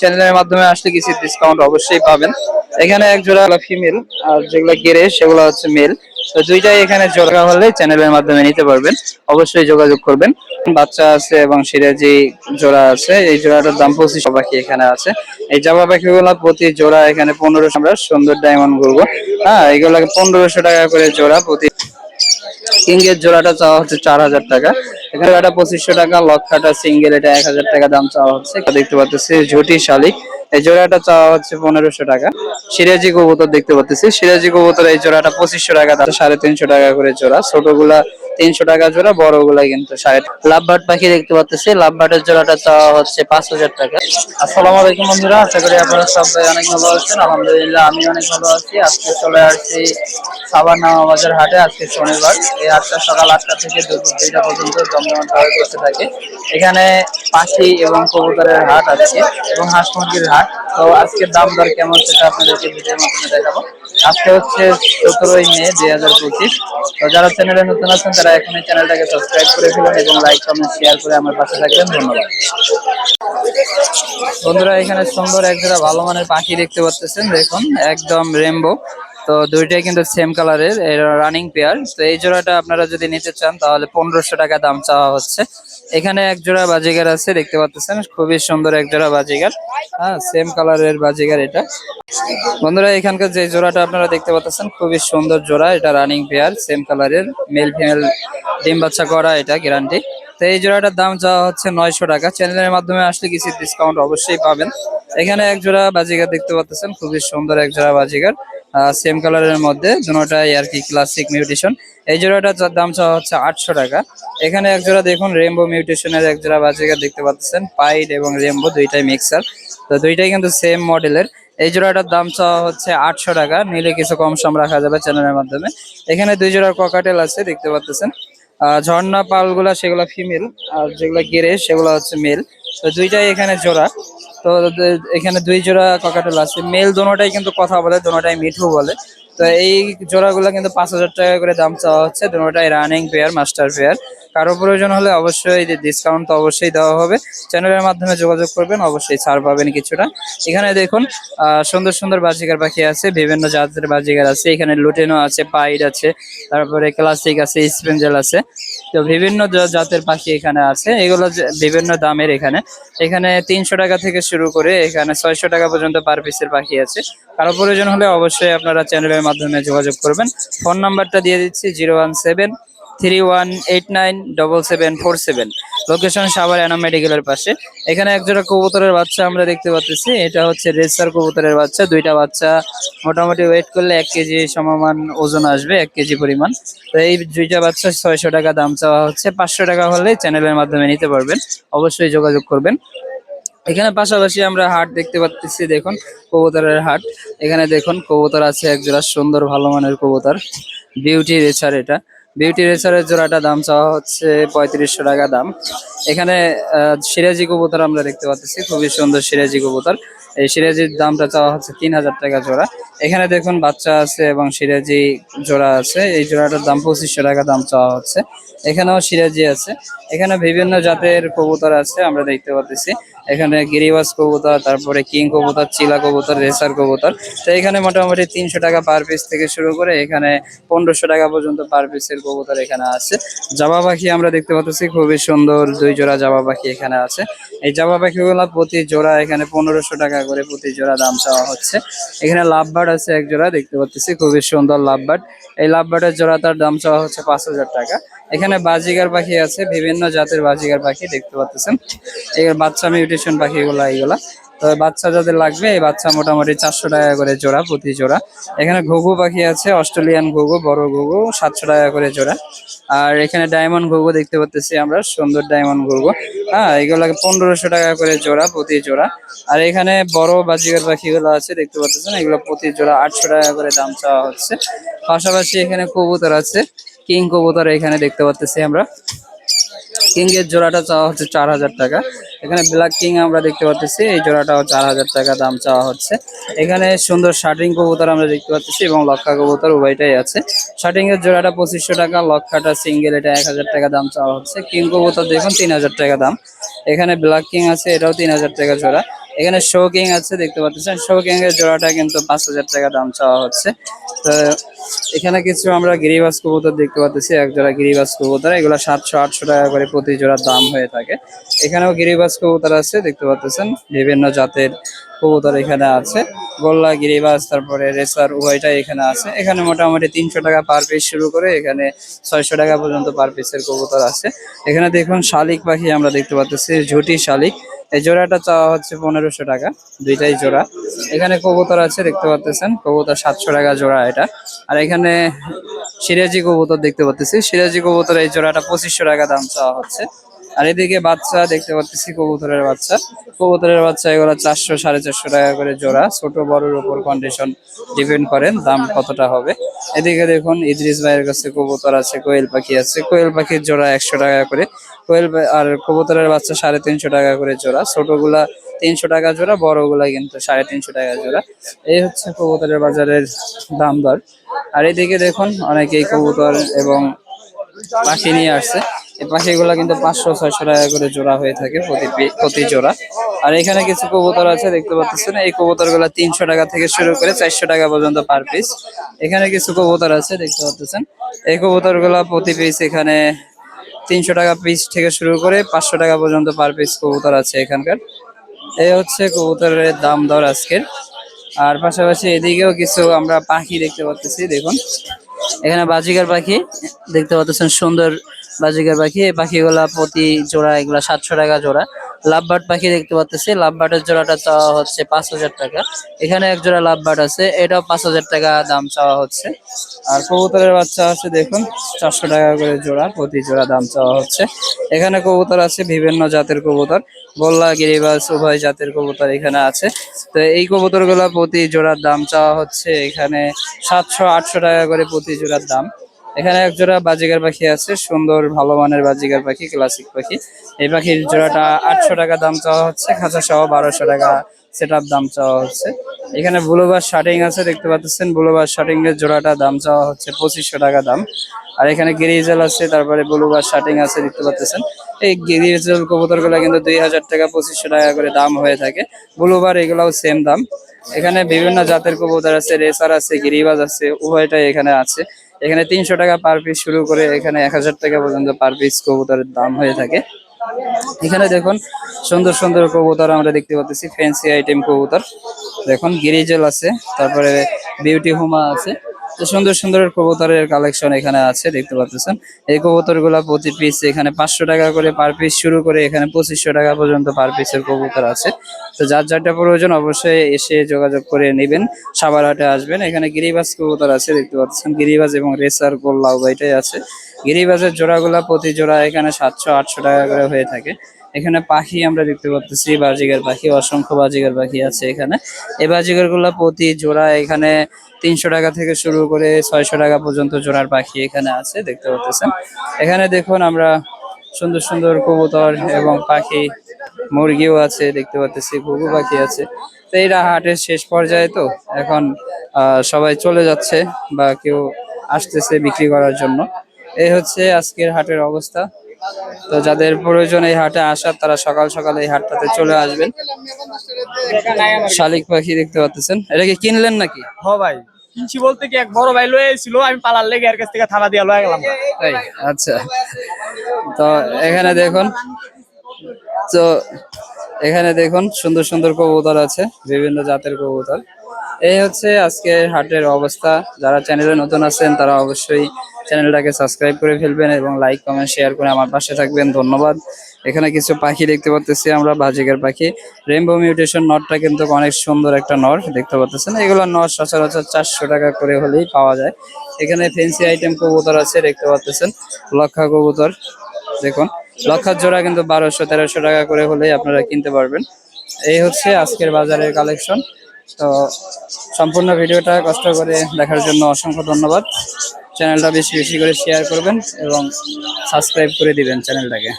চ্যানেলের মাধ্যমে আসলে কিছু ডিসকাউন্ট অবশ্যই পাবেন। এখানে এক জোড়া ফিমেল আর যেগুলো গেরে সেগুলো হচ্ছে মেল তো দুইটাই এখানে জোড়া হলে চ্যানেলের মাধ্যমে নিতে পারবেন। অবশ্যই যোগাযোগ করবেন। বাচ্চা আছে এবং সিরাজি জোড়া আছে, এই জোড়াটার দাম পঁচিশ পাখি এখানে আছে। এই জামা পাখিগুলো প্রতি জোড়া এখানে পনেরোশো, আমরা সুন্দর ডায়মন্ড করব হ্যাঁ এগুলোকে পনেরোশো টাকা করে জোড়া প্রতি কিংয়ের জোড়াটা চাওয়া হচ্ছে চার হাজার টাকা। এখানে পঁচিশশো টাকা লক্ষাটা সিঙ্গেল, এটা এক হাজার টাকা দাম চাওয়া হচ্ছে। দেখতে পাচ্ছি ঝুটি শালিক এই জোড়াটা চাওয়া হচ্ছে পনেরোশো টাকা। সিরাজি কবুতর দেখতে পাচ্ছি সিরাজি কবুতর এই জোড়াটা পঁচিশশো টাকা সাড়ে তিনশো টাকা করে জোড়া। ছোটগুলা তিনশো টাকা জোড়া বড়গুলা কিন্তু সাড়ে লাভবাট পাখি দেখতে পাচ্ছি লাভবাটের জোড়াটা চাওয়া হচ্ছে পাঁচ হাজার টাকা। আসসালাম আলাইকুম বন্ধুরা, আশা করি আপনারা সবাই অনেক ভালো আছেন। আলহামদুলিল্লাহ, আমি অনেক ভালো আছি। আজকে চলে আসছি সাবার নামাবাজার হাটে, আজকে শনিবার। এই হাটটা সকাল আটটা থেকে দুপুর দুইটা পর্যন্ত জমজমাটভাবে বসে থাকে। এখানে পাখি এবং কবুতরের হাট আছে এবং হাঁস মুরগির হাট। তো আজকের দাম দর কেমন সেটা আপনাদেরকে ভিডিওর মাধ্যমে দেখাবো। আজকে হচ্ছে সতেরোই মে দুই হাজার পঁচিশ। তো যারা চ্যানেলে নতুন আছেন, তারা এখনই চ্যানেলটাকে সাবস্ক্রাইব করে ফেলুন এবং লাইক কমেন্ট শেয়ার করে আমার পাশে থাকবেন। ধন্যবাদ। বন্ধুরা, এখানে সুন্দর এক জোড়া ভালো মানের পাখি দেখতে পাচ্ছেন। দেখুন, একদম রেমবো তো দুইটাই কিন্তু সেম কালারের রানিং পেয়ার তো এই জোড়াটা আপনারা যদি নিতে চান, তাহলে পনেরোশো টাকা দাম চাওয়া হচ্ছে। এখানে এক জোড়া বাজিগার আছে, দেখতে পাচ্ছেন? খুবই সুন্দর এক জোড়া বাজিগার। হ্যাঁ সেম কালারের বাজিগার এটা। বন্ধুরা, এখানকার যে জোড়াটা আপনারা দেখতে পাচ্ছেন, খুবই সুন্দর জোড়া। এটা রানিং পেয়ার সেম কালারের মেল ফিমেল ডিম বাচ্চা করা এটা গ্যারান্টি তো এই জোড়াটার দাম চাওয়া হচ্ছে নয়শো টাকা। চ্যানেলের মাধ্যমে আসলে কিছু ডিসকাউন্ট অবশ্যই পাবেন। এখানে এক জোড়া বাজিগার দেখতে পাচ্ছেন, খুবই সুন্দর এক জোড়া বাজিগার। সেম কালারের মধ্যে দুটোটাই আর কি ক্লাসিক মিউটেশন এই জোড়াটার দাম চাওয়া হচ্ছে আটশো টাকা। এখানে এক জোড়া দেখুন রেমবো মিউটেশনের এক জোড়া বাজিগার দেখতে পাচ্ছেন পাইড এবং রেমবো দুইটাই মিক্সার তো দুইটাই কিন্তু সেম মডেলের এই জোড়াটার দাম চাওয়া হচ্ছে আটশো টাকা, নিলে কিছু কম সম রাখা যাবে চ্যানেলের মাধ্যমে। এখানে দুই জোড়া ককাটেল আছে, দেখতে পাচ্ছেন। ঝর্ণা পালগুলা সেগুলো ফিমেল আর যেগুলো গেরে সেগুলো হচ্ছে মেল তো দুইটাই এখানে জোড়া। তো এখানে দুই জোড়া ককাটেল আছে। মেল দোনোটাই কিন্তু কথা বলে দোনোটাই মিঠু বলে। তো এই জোড়াগুলো কিন্তু পাঁচ হাজার টাকা করে দাম চাওয়া হচ্ছে। দোনোটাই রানিং পেয়ার মাস্টার পেয়ার কারও প্রয়োজন হলে অবশ্যই ডিসকাউন্ট তো অবশ্যই দেওয়া হবে। চ্যানেলের মাধ্যমে যোগাযোগ করবেন, অবশ্যই ছাড় পাবেন কিছুটা। এখানে দেখুন সুন্দর সুন্দর বাজিকার পাখি আছে, বিভিন্ন জাতের বাজিকার আছে। এখানে লুটেনো আছে, পাইড আছে, তারপরে ক্লাসিক আছে স্পেঞ্জেল আছে। তো বিভিন্ন জাতের পাখি এখানে আছে। এগুলো বিভিন্ন দামের এখানে। এখানে তিনশো টাকা থেকে শুরু করে এখানে ছয়শো টাকা পর্যন্ত পার পিসের পাখি আছে। কারও প্রয়োজন হলে অবশ্যই আপনারা চ্যানেলের মাধ্যমে যোগাযোগ করবেন। ফোন নাম্বারটা দিয়ে দিচ্ছি zero one seven three one eight nine double seven four seven. Location Savar Enam মেডিকেলের পাশে। এখানে একজোড়া কবুতরের বাচ্চা আমরা দেখতে পাচ্ছি। এটা হচ্ছে রেসার কবুতরের বাচ্চা, দুইটা বাচ্চা। মোটামুটি ওয়েট করলে এক কেজি সমমান ওজন আসবে, এক কেজি পরিমাণ। তো এই দুইটা বাচ্চা ছয়শো টাকা দাম চাওয়া হচ্ছে। পাঁচশো টাকা হলে চ্যানেলের মাধ্যমে নিতে পারবেন। অবশ্যই যোগাযোগ করবেন। এখানে পাশাপাশি আমরা হাট দেখতে পাচ্ছি, দেখুন, কবুতরের হাট। এখানে দেখুন, কবুতর আছে একজোড়া সুন্দর, ভালো মানের কবুতর। বিউটি রেসার এটা। বিউটি রেসারের জোড়াটা দাম চাওয়া হচ্ছে পঁয়ত্রিশশো টাকা দাম। এখানে সিরাজি কবুতর আমরা দেখতে পাচ্ছি, খুবই সুন্দর সিরাজি কবুতর। এই সিরাজির দামটা চাওয়া হচ্ছে তিন হাজার টাকা জোড়া। এখানে দেখুন, বাচ্চা আছে এবং সিরাজি জোড়া আছে। এই জোড়াটার দাম পঁচিশশো টাকা দাম চাওয়া হচ্ছে। এখানেও সিরাজি আছে। এখানে বিভিন্ন জাতের কবুতর আছে, আমরা দেখতে পাচ্ছি। এখানে গিরিবাস কবুতর, তারপরে কিং কবুতর, চিলা কবুতর, রেসার কবুতর। তো এখানে মোটামুটি তিনশো টাকা পার পিস থেকে শুরু করে এখানে পনেরোশো টাকা পর্যন্ত পার পিসের কবুতর এখানে আছে। জাবা পাখি আমরা দেখতে পাচ্ছি, খুবই সুন্দর দুই জোড়া জাবা পাখি এখানে আছে। এই জাবা পাখিগুলো প্রতি জোড়া এখানে পনেরোশো টাকা করে প্রতি জোড়া দাম চাওয়া হচ্ছে। এখানে লাভবার্ড আছে এক জোড়া, দেখতে পাচ্ছি, খুবই সুন্দর লাভবার্ড। এই লাভবার্ডের জোড়া তার দাম চাওয়া হচ্ছে পাঁচ হাজার টাকা। এখানে বাজিগার পাখি আছে, বিভিন্ন জাতের বাজিগার পাখি দেখতে পাচ্ছেন। এই বাচ্চা মিউটেশন পাখিগুলা এইগুলা। তো বাচ্চা যাদের লাগবে, এই বাচ্চা মোটামুটি চারশো টাকা করে জোড়া, প্রতি জোড়া। এখানে ঘুঘু পাখি আছে, অস্ট্রেলিয়ান ঘুঘু, বড় ঘুঘু, সাতশো টাকা করে জোড়া। আর এখানে ডায়মন্ড ঘুঘু দেখতে পাচ্ছি আমরা, সুন্দর ডায়মন্ড ঘুঘু। হ্যাঁ এগুলো পনেরোশো টাকা করে জোড়া, প্রতি জোড়া। আর এখানে বড় বাজিগার পাখিগুলো আছে, দেখতে পাচ্ছেন, এগুলো প্রতি জোড়া আটশো টাকা করে দাম চাওয়া হচ্ছে। পাশাপাশি এখানে কবুতর আছে। কিং কবুতর এখানে দেখতে পাচ্ছি আমরা। কিং এর জোড়াটা চাওয়া হচ্ছে চার হাজার টাকা। এখানে ব্ল্যাক কিং আমরা দেখতে পাচ্ছি এই জোড়াটাও চার হাজার টাকা দাম চাওয়া হচ্ছে। এখানে সুন্দর শার্টিং কবুতর আমরা দেখতে পাচ্ছি এবং লক্ষা কবুতর উভয়টাই আছে। শার্টিং এর জোড়াটা পঁচিশশো টাকা, লক্ষাটা সিঙ্গেল, এটা এক হাজার টাকা দাম চাওয়া হচ্ছে। কিং কবুতর দেখুন, তিন হাজার টাকা দাম। এখানে ব্ল্যাক কিং আছে, এটাও তিন হাজার টাকা জোড়া। এখানে শোকিং আছে, দেখতে পাচ্ছেন। শোকিং এর জোড়াটা কিন্তু পাঁচ হাজার টাকা দাম চাওয়া হচ্ছে। তো এখানে কিছু আমরা গিরিবাস কবুতর দেখতে পাচ্ছি, এক জোড়া গিরিবাস কবুতর। এগুলো সাতশো, আটশো টাকা করে প্রতি জোড়ার দাম হয়ে থাকে। এখানেও গিরিবাস কবুতর আছে, দেখতে পাচ্ছেন। বিভিন্ন জাতের কবুতর এখানে আছে। গোল্লা গিরিবাস তারপরে রেসার, উভয়টাই এখানে আছে। এখানে মোটামুটি তিনশো টাকা পার পিস শুরু করে এখানে ছয়শো টাকা পর্যন্ত পার পিসের কবুতর আছে। এখানে দেখুন শালিক পাখি আমরা দেখতে পাচ্ছি, ঝুটি শালিক। এই জোড়াটা চাওয়া হচ্ছে পনেরোশো টাকা, দুইটাই জোড়া। এখানে কবুতর আছে, দেখতে পাচ্ছেন কবুতর সাতশো টাকা জোড়া এটা। আর এখানে সিরাজি কবুতর দেখতে পাচ্ছি সিরাজি কবুতর এই জোড়াটা পঁচিশশো টাকা দাম চাওয়া হচ্ছে। আর এদিকে বাচ্চা দেখতে পাচ্ছি কবুতরের বাচ্চা। কবুতরের বাচ্চা, এগুলো চারশো সাড়ে চারশো টাকা করে জোড়া। ছোট, বড়র উপর কন্ডিশন ডিপেন্ড করেন দাম কতটা হবে। এদিকে দেখুন, ইদ্রিস ভাইয়ের কাছে কবুতর আছে, কোয়েল পাখি আছে। কোয়েল পাখির জোড়া একশো টাকা করে। কোয়েল আর কবুতরের বাচ্চা সাড়ে তিনশো টাকা করে জোড়া। ছোটগুলা তিনশো টাকা জোড়া, বড়গুলা কিন্তু সাড়ে তিনশো টাকা জোড়া। এই হচ্ছে কবুতরের বাজারের দাম দর। আর এদিকে দেখুন, অনেকেই কবুতর এবং পাখি নিয়ে আসছে। এই পাখিগুলো কিন্তু পাঁচশো, ছয়শো টাকা করে জোড়া হয়ে থাকে প্রতি প্রতি জোড়া। আর এখানে কিছু কবুতর আছে, দেখতে পাচ্ছেন। এই কবুতরগুলো তিনশো টাকা থেকে শুরু করে চারশো টাকা পর্যন্ত পার পিস এখানে কিছু কবুতর আছে, দেখতে পাচ্ছেন। এই কবুতরগুলা প্রতি পিস এখানে তিনশো টাকা পিস থেকে শুরু করে পাঁচশো টাকা পর্যন্ত পার পিস কবুতর আছে এখানকার। এই হচ্ছে কবুতরের দাম দর আজকের। আর পাশাপাশি এদিকেও কিছু আমরা পাখি দেখতে পাচ্ছি দেখুন। এখানে বাজিকার পাখি দেখতে পাচ্ছেন সুন্দর বাজিকার পাখি। এই পাখিগুলা প্রতি জোড়া এগুলা সাতশো টাকা জোড়া। লাভবার্ড পাখি দেখতে পাচ্ছি লাভবার্ডের জোড়াটা চাওয়া হচ্ছে পাঁচ হাজার টাকা। এখানে এক জোড়া লাভবার্ড আছে, এটাও পাঁচ হাজার টাকা দাম চাওয়া হচ্ছে। আর কবুতরের বাচ্চা আছে, দেখুন, চারশো টাকা করে জোড়া, প্রতি জোড়া দাম চাওয়া হচ্ছে। এখানে কবুতর আছে, বিভিন্ন জাতের কবুতর। গোল্লা গিরিবাস উভয় জাতের কবুতর এখানে আছে। তো এই কবুতরগুলা প্রতি জোড়ার দাম চাওয়া হচ্ছে এখানে সাতশো, আটশো টাকা করে প্রতি জোড়ার দাম। এখানে এক জোড়া বাজিকার পাখি আছে, সুন্দর, ভালো মানের বাজিকার পাখি ক্লাসিক পাখি। এই পাখির জোড়াটা আটশো টাকা দাম চাওয়া হচ্ছে খাঁচা সহ বারোশো টাকা সেট দাম চাওয়া হচ্ছে। এখানে ব্লুবার শার্টিং আছে, দেখতে পাচ্ছেন ব্লুবার শার্টিং এর জোড়াটা দাম চাওয়া হচ্ছে পঁচিশশো টাকা দাম। আর এখানে গিরিজাল আছে, তারপরে ব্লুবার শার্টিং আছে, দেখতে পাচ্ছেন। এই গিরিজেল কবুতরগুলা কিন্তু দুই হাজার টাকা পঁচিশশো টাকা করে দাম হয়ে থাকে। ব্লুবার এগুলাও সেম দাম। এখানে বিভিন্ন জাতের কবুতর আছে, রেসার আছে, গিরিবাজ আছে, উভয়টাই এখানে আছে। এখানে তিনশো টাকা পার পিস শুরু করে এখানে এক হাজার টাকা পর্যন্ত পার পিস কবুতরের দাম হয়ে থাকে। এখানে দেখুন, সুন্দর সুন্দর কবুতর আমরা দেখতে পাচ্ছি ফ্যান্সি আইটেম কবুতর। দেখুন, গিরিজেল আছে, তারপরে বিউটি হোমা আছে। তো সুন্দর সুন্দর কবুতরের কালেকশন এখানে আছে, দেখতে পাচ্ছেন। এই কবুতরগুলা প্রতি পিস এখানে পাঁচশো টাকা করে পার পিস শুরু করে এখানে পঁচিশশো টাকা পর্যন্ত পার পিসের কবুতর আছে। তো যার যারটা প্রয়োজন অবশ্যই এসে যোগাযোগ করে নেবেন সাবারহাটে আসবেন। এখানে গিরিবাজ কবুতর আছে, দেখতে পাচ্ছেন। গিরিবাজ এবং রেসার গোল্লা উভয়টাই আছে। গিরিবাজের জোড়াগুলা প্রতি জোড়া এখানে সাতশো, আটশো টাকা করে হয়ে থাকে। এখানে পাখি আমরা দেখতে পাচ্ছি বাজিগার পাখি, অসংখ্য বাজিগার পাখি আছে এখানে। এই বাজিগারগুলা প্রতি জোড়া এখানে তিনশো টাকা থেকে শুরু করে ছয়শো টাকা পর্যন্ত জোড়ার পাখি এখানে আছে, দেখতে পাচ্ছেন এখানে দেখুন আমরা সুন্দর সুন্দর কবুতর এবং পাখি, মুরগিও আছে, দেখতে পাচ্ছি ঘুঘু পাখি আছে। তো এইটা হাটের শেষ পর্যায়ে তো, এখন সবাই চলে যাচ্ছে বা কেউ আসতেছে বিক্রি করার জন্য। এই হচ্ছে আজকের হাটের অবস্থা। তো যাদের প্রয়োজন এই হাটে আসার তারা সকাল সকাল এই হাটটাতে চলে আসবেন। শালিক পাখি দেখতে পাচ্ছেন। এটা কি কিনলেন নাকি? হ ভাই কিনছি বলতে কি এক বড় ভাই লয়ে এসেছিল আমি পালার লেগে এর কাছ থেকে থানা দিয়ে লয়ে গেলাম। তাই? আচ্ছা। তো এখানে দেখুন তো এখানে দেখুন সুন্দর সুন্দর কবুতর আছে বিভিন্ন জাতের কবুতর। এই হচ্ছে আজকে হাটের অবস্থা। যারা চ্যানেলে নতুন আছেন, তারা অবশ্যই চ্যানেলটাকে সাবস্ক্রাইব করে ফেলবেন এবং লাইক কমেন্ট শেয়ার করে আমার পাশে থাকবেন। ধন্যবাদ। এখানে কিছু পাখি দেখতে পাচ্ছি আমরা বাজিকার পাখি। রেমবো মিউটেশন নটটা কিন্তু অনেক সুন্দর একটা নর দেখতে পাচ্ছেন এগুলো নর সচরাচর চারশো টাকা করে হলেই পাওয়া যায়। এখানে ফেন্সি আইটেম কবুতর আছে, দেখতে পাচ্ছেন লক্ষা কবুতর, দেখুন। লক্ষার জোড়া কিন্তু বারোশো, তেরোশো টাকা করে হলেই আপনারা কিনতে পারবেন। এই হচ্ছে আজকের বাজারের কালেকশন তো সম্পূর্ণ ভিডিওটা কষ্ট করে দেখার জন্য অসংখ্য ধন্যবাদ। চ্যানেলটা বেশি বেশি করে শেয়ার করবেন এবং সাবস্ক্রাইব করে দিবেন চ্যানেলটাকে।